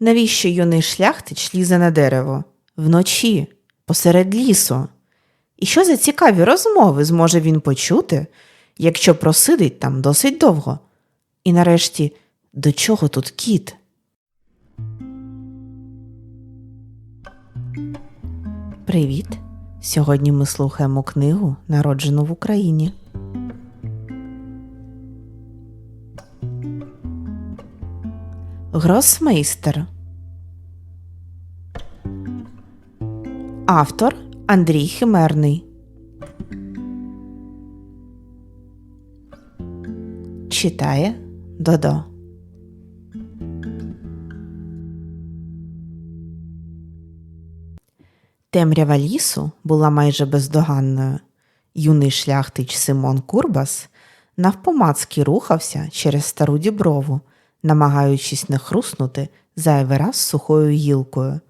навіщо юний шляхтич лізе на дерево? Вночі, посеред лісу. І що за цікаві розмови зможе він почути, якщо просидить там досить довго? І нарешті, до чого тут кіт? Привіт! Сьогодні ми слухаємо книгу, народжену в Україні. Гросмейстер. Автор Андрій Химерний. Читає Додо. Темрява лісу була майже бездоганною. Юний шляхтич Симон Курбас навпомацки рухався через стару діброву, намагаючись не хруснути зайвий раз сухою гілкою.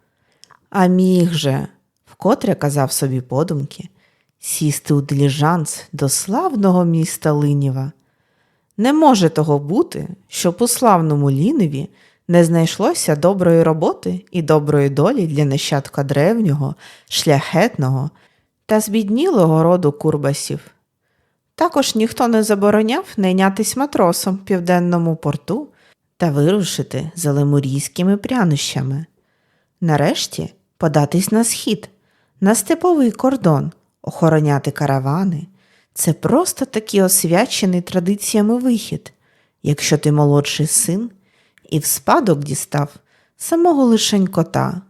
А міг же, вкотре казав собі подумки, сісти у диліжанс до славного міста Линіва. Не може того бути, щоб у славному Ліневі не знайшлося доброї роботи і доброї долі для нащадка древнього, шляхетного та збіднілого роду курбасів. Також ніхто не забороняв найнятись матросом в південному порту та вирушити за лемурійськими прянощами. Нарешті податись на схід, на степовий кордон, охороняти каравани. Це просто такий освячений традиціями вихід, якщо ти молодший син і в спадок дістав самого лишень кота.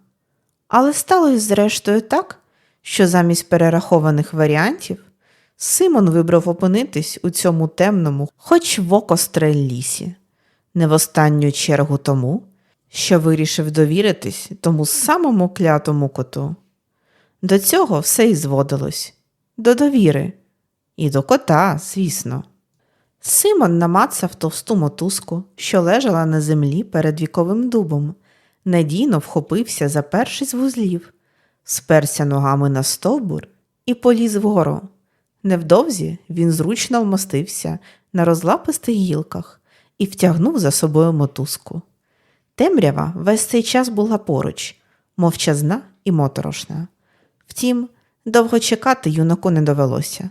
Але сталося зрештою так, що замість перерахованих варіантів Симон вибрав опинитись у цьому темному, хоч в око стрель лісі, не в останню чергу тому, що вирішив довіритись тому самому клятому коту. До цього все і зводилось до довіри, і до кота, звісно. Симон намацав товсту мотузку, що лежала на землі перед віковим дубом, надійно вхопився за перший з вузлів, сперся ногами на стовбур і поліз вгору. Невдовзі він зручно вмостився на розлапистих гілках і втягнув за собою мотузку. Темрява весь цей час була поруч, мовчазна і моторошна. Втім, довго чекати юнаку не довелося.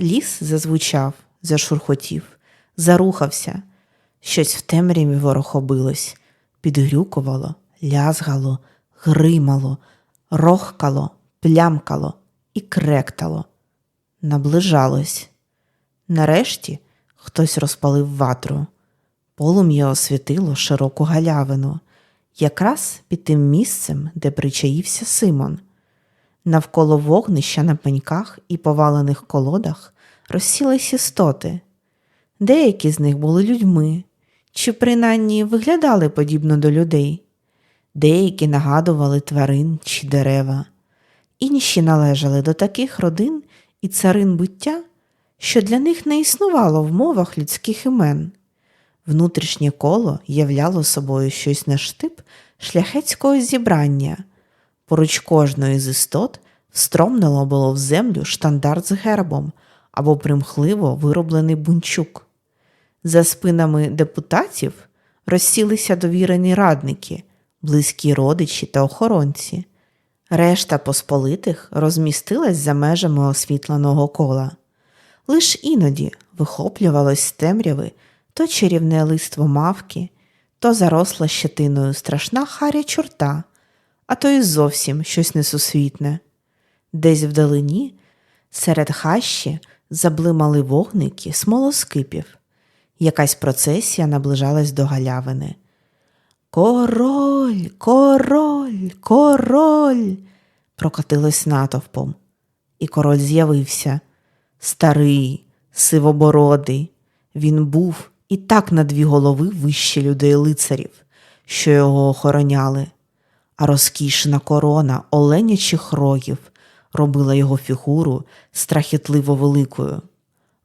Ліс зазвучав, зашурхотів, зарухався. Щось в темряві ворохобилось, підгрюкувало, лязгало, гримало, рохкало, плямкало і кректало. Наближалось. Нарешті хтось розпалив ватру. Полум'я освітило широку галявину, якраз під тим місцем, де причаївся Симон. Навколо вогнища на пеньках і повалених колодах розсілись істоти. Деякі з них були людьми, чи принаймні виглядали подібно до людей, деякі нагадували тварин чи дерева, інші належали до таких родин і царин буття, що для них не існувало в мовах людських імен. Внутрішнє коло являло собою щось на штип шляхетського зібрання. Поруч кожної з істот встромнило було в землю штандарт з гербом або примхливо вироблений бунчук. За спинами депутатів розсілися довірені радники, близькі родичі та охоронці. Решта посполитих розмістилась за межами освітленого кола. Лиш іноді вихоплювалось з темряви то чарівне листво мавки, то заросла щетиною страшна харя чорта, а то й зовсім щось несусвітне. Десь вдалині, серед хащі, заблимали вогники смолоскипів. Якась процесія наближалась до галявини. Король, король, король. прокотилось натовпом, і король з'явився. Старий, сивобородий. Він був і так на дві голови вище людей лицарів, що його охороняли, а розкішна корона оленячих рогів робила його фігуру страхітливо великою.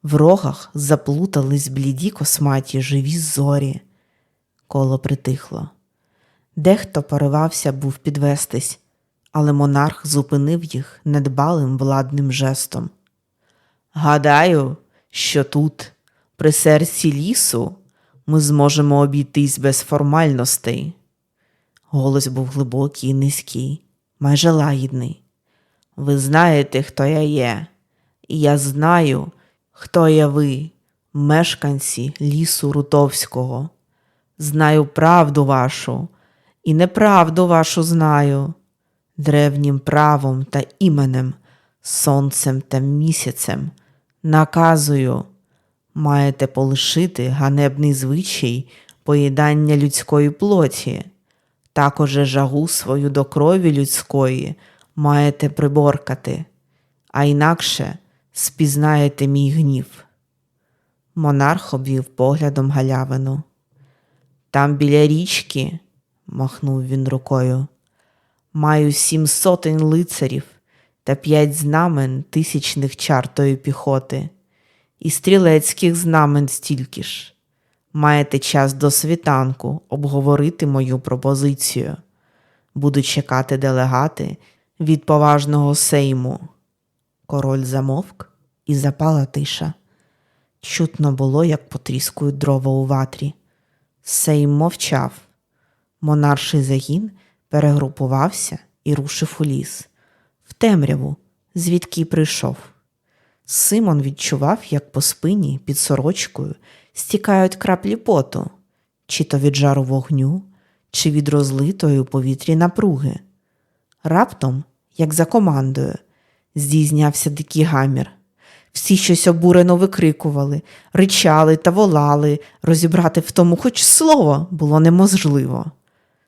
В рогах заплутались бліді косматі живі зорі. Коло притихло. Дехто поривався був підвестись, але монарх зупинив їх недбалим владним жестом. Гадаю, що тут, при серці лісу, ми зможемо обійтись без формальностей. Голос був глибокий і низький, майже лагідний. Ви знаєте, хто я є, і я знаю, хто є ви, мешканці лісу Рутовського. Знаю правду вашу, і неправду вашу знаю, древнім правом та іменем, сонцем та місяцем. Наказую, маєте полишити ганебний звичай поїдання людської плоті, також жагу свою до крові людської маєте приборкати, а інакше спізнаєте мій гнів. Монарх обвів поглядом галявину. Там біля річки, махнув він рукою, маю сім сотень лицарів та п'ять знамен тисячних чартої піхоти, і стрілецьких знамен стільки ж. Маєте час до світанку обговорити мою пропозицію. Буду чекати делегати від поважного сейму. Король замовк і запала тиша. Чутно було, як потріскують дрова у ватрі. Сейм мовчав. Монарший загін перегрупувався і рушив у ліс, в темряву, звідки прийшов. Симон відчував, як по спині під сорочкою стікають краплі поту, чи то від жару вогню, чи від розлитої у повітрі напруги. Раптом, як за командою, здійснявся дикий гамір. Всі щось обурено викрикували, ричали та волали, розібрати в тому хоч слово було неможливо.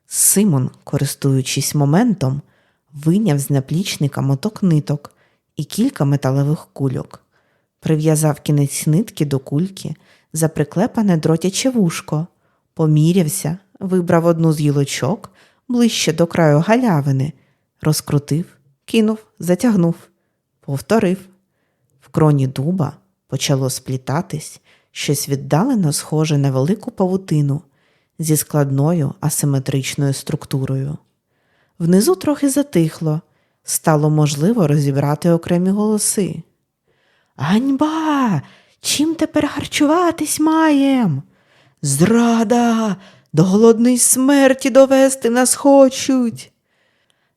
Симон, користуючись моментом, вийняв з наплічника моток ниток і кілька металевих кульок, прив'язав кінець нитки до кульки за приклепане дротяче вушко, помірявся, вибрав одну з гілочок ближче до краю галявини, розкрутив, кинув, затягнув, повторив. В кроні дуба почало сплітатись щось віддалено схоже на велику павутину зі складною асиметричною структурою. Внизу трохи затихло, стало можливо розібрати окремі голоси. Ганьба! Чим тепер харчуватись маєм? Зрада! До голодної смерті довести нас хочуть.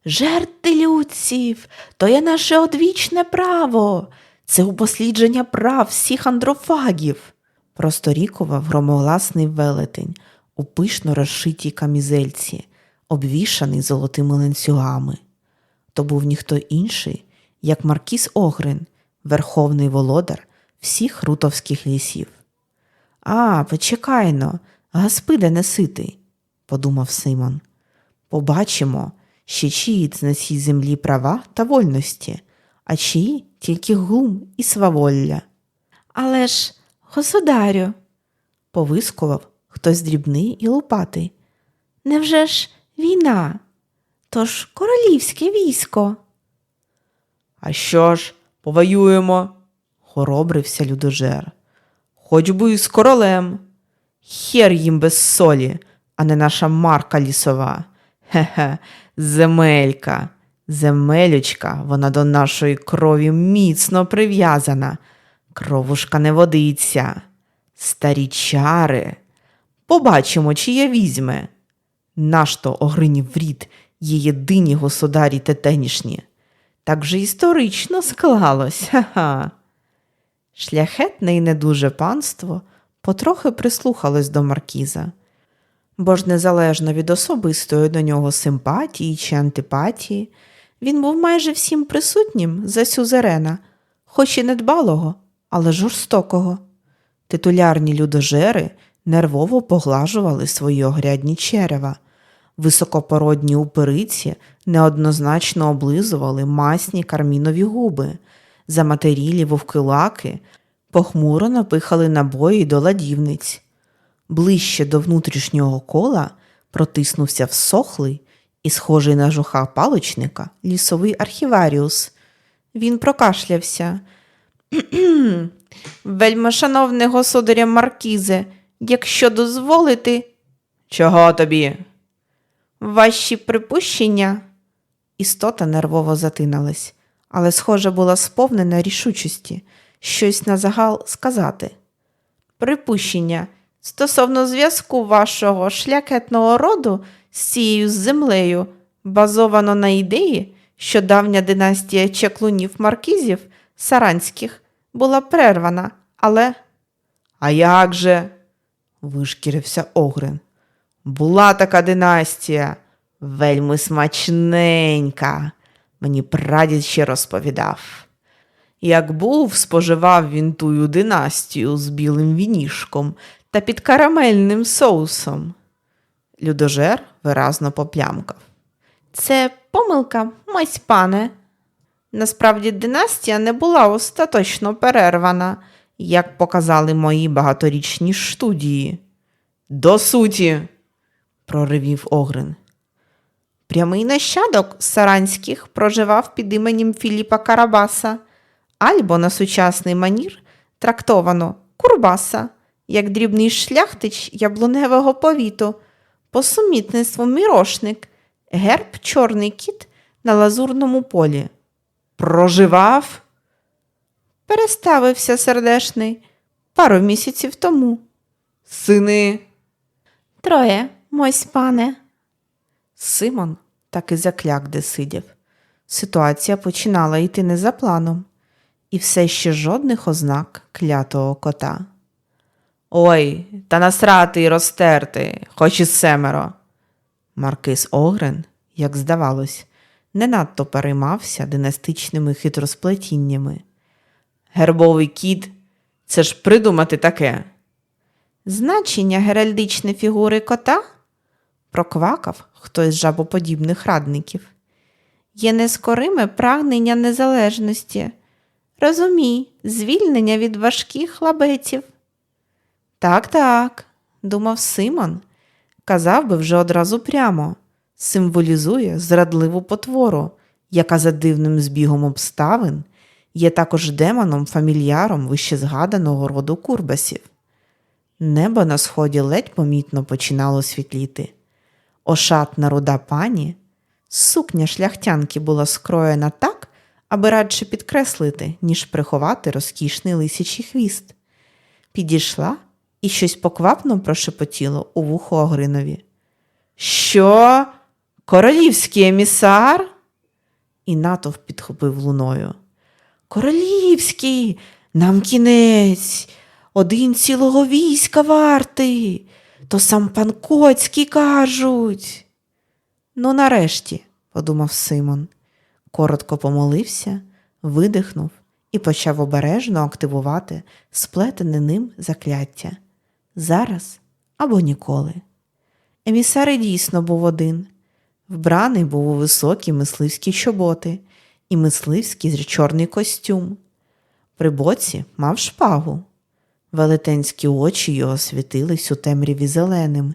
Жерти людців, то є наше одвічне право. Це упослідження прав всіх андрофагів, просторікував громогласний велетень у пишно розшитій камізельці, обвішаний золотими ланцюгами. То був ніхто інший, як Маркіс Огрин, верховний володар всіх рутовських лісів. А, почекайно, гаспиде не ситий, подумав Симон. Побачимо, ще чиї на цій землі права та вольності, а чиї тільки глум і сваволля. Але ж, государю, повискував хтось дрібний і лупатий. Невже ж війна? Тож королівське військо. А що ж, повоюємо? хоробрився людожер. Хоч би і з королем. Хер їм без солі, а не наша марка лісова. Хе-хе, земелька. Земелючка, вона до нашої крові міцно прив'язана. Кровушка не водиться. Старі чари. Побачимо, чи я візьме. Нашто огринів рід є єдині государі тетенішні. Так же історично склалось. Ха-ха. Шляхетне і не дуже панство потрохи прислухалось до маркіза, бо ж незалежно від особистої до нього симпатії чи антипатії, він був майже всім присутнім за сюзерена, хоч і недбалого, але жорстокого. Титулярні людожери нервово поглажували свої огрядні черева, високопородні упириці неоднозначно облизували масні кармінові губи, заматерілі вовкилаки похмуро напихали набої до ладівниць. Ближче до внутрішнього кола протиснувся всохлий і схожий на жуха паличника лісовий архіваріус. Він прокашлявся. Вельми шановне государя Маркізе, якщо дозволити. Чого тобі? Ваші припущення. Істота нервово затиналась, але, схоже, була сповнена рішучості щось на загал сказати. Припущення стосовно зв'язку вашого шляхетного роду з цією землею базовано на ідеї, що давня династія чеклунів маркізів саранських була прервана, але. А як же? вишкірився Огрин. Була така династія, вельми смачненька. Мені прадід ще розповідав. Як був, споживав він тую династію з білим вінішком та під карамельним соусом. Людожер виразно поплямкав. Це помилка, мась пане. Насправді династія не була остаточно перервана, як показали мої багаторічні студії. До суті, проривів Огрин. Прямий нащадок Саранських проживав під іменем Філіпа Карабаса, альбо на сучасний манір трактовано Курбаса, як дрібний шляхтич яблуневого повіту, по сумітництву мірошник, герб чорний кіт на лазурному полі. Проживав? Переставився сердешний пару місяців тому. Сини. Троє, мось пане. Симон так і закляк, де сидів. Ситуація починала йти не за планом, і все ще жодних ознак клятого кота. Ой, та насрати й розтерти, хоч і семеро. Маркиз Огрен, як здавалось, не надто переймався династичними хитросплетіннями. Гербовий кіт це ж придумати таке. Значення геральдичної фігури кота проквакав хтось з жабоподібних радників. Є нескориме прагнення незалежності. Розумій, звільнення від важких лабетів. Так, так, думав Симон, казав би вже одразу прямо, символізує зрадливу потвору, яка за дивним збігом обставин є також демоном фамільяром вищезгаданого роду курбасів. Небо на сході ледь помітно починало світліти. Ошатна руда пані, сукня шляхтянки була скроєна так, аби радше підкреслити, ніж приховати розкішний лисячий хвіст. Підійшла і щось поквапно прошепотіло у вухо Огринові. Що? Королівський емісар? І натовп підхопив луною. Королівський, нам кінець, один цілого війська вартий, то сам пан Коцький кажуть. Ну, нарешті, подумав Симон, коротко помолився, видихнув і почав обережно активувати сплетене ним закляття. Зараз або ніколи. Емісар дійсно був один. Вбраний був у високі мисливські чоботи і мисливський чорний костюм. При боці мав шпагу. Велетенські очі його світились у темряві зеленим,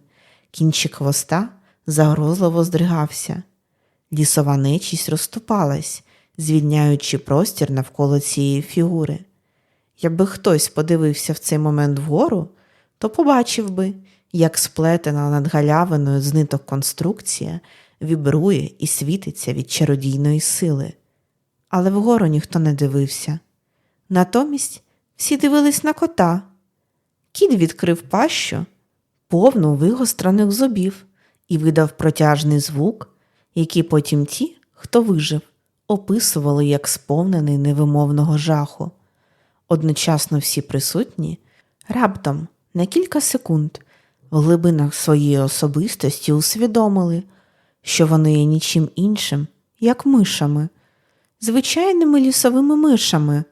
кінчик хвоста загрозливо здригався. Лісова нечість розступалась, звільняючи простір навколо цієї фігури. Якби хтось подивився в цей момент вгору, то побачив би, як сплетена над галявиною з ниток конструкція вібрує і світиться від чародійної сили. Але вгору ніхто не дивився. Натомість всі дивились на кота. Кіт відкрив пащу, повну вигостраних зубів, і видав протяжний звук, який потім ті, хто вижив, описували як сповнений невимовного жаху. Одночасно всі присутні раптом на кілька секунд в глибинах своєї особистості усвідомили, що вони є нічим іншим, як мишами, звичайними лісовими мишами.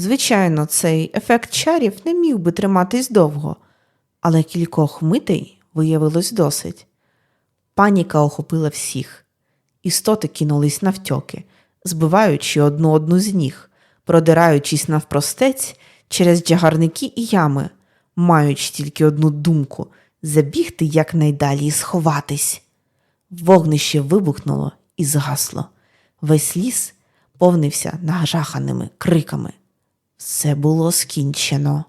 Звичайно, цей ефект чарів не міг би триматись довго, але кількох митей виявилось досить. Паніка охопила всіх. Істоти кинулись навтьоки, збиваючи одну одну з ніг, продираючись навпростець через джагарники і ями, маючи тільки одну думку забігти якнайдалі і сховатись. Вогнище вибухнуло і згасло. Весь ліс повнився нажаханими криками. Все було скінчено.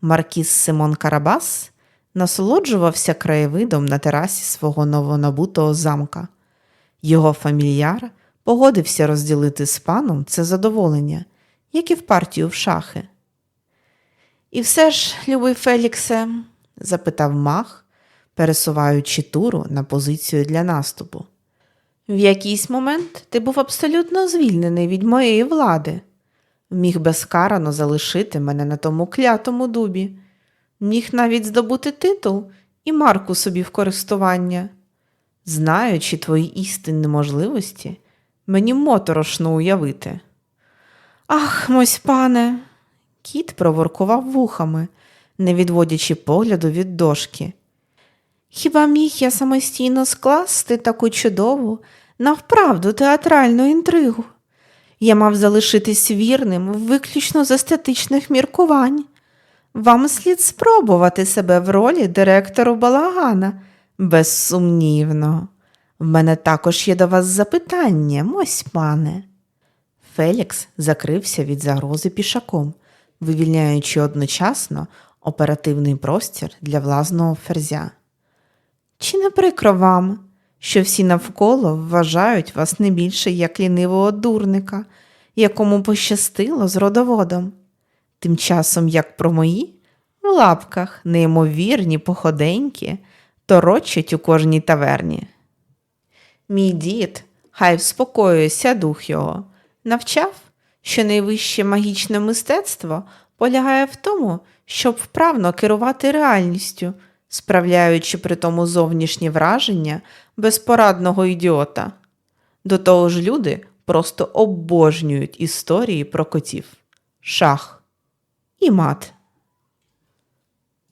Маркіз Симон Карабас насолоджувався краєвидом на терасі свого новонабутого замка. Його фамільяр погодився розділити з паном це задоволення, як і в партію в шахи. І все ж, любий Феліксе, запитав мах, пересуваючи туру на позицію для наступу. В якийсь момент ти був абсолютно звільнений від моєї влади. Міг безкарано залишити мене на тому клятому дубі, міг навіть здобути титул і марку собі в користування. Знаючи твої істинні можливості, мені моторошно уявити. Ах, мось пане. Кіт проворкував вухами, не відводячи погляду від дошки. Хіба міг я самостійно скласти таку чудову, навправду театральну інтригу? Я мав залишитись вірним виключно з естетичних міркувань. Вам слід спробувати себе в ролі директору балагана, безсумнівно. В мене також є до вас запитання, мось пане. Фелікс закрився від загрози пішаком, вивільняючи одночасно оперативний простір для власного ферзя. Чи не прикро вам, що всі навколо вважають вас не більше як лінивого дурника, якому пощастило з родоводом? Тим часом, як про мої, в лапках неймовірні походеньки торочать у кожній таверні. Мій дід, хай вспокоюється дух його, навчав, що найвище магічне мистецтво полягає в тому, щоб вправно керувати реальністю, справляючи при тому зовнішнє враження безпорадного ідіота. До того ж, люди просто обожнюють історії про котів, шах і мат.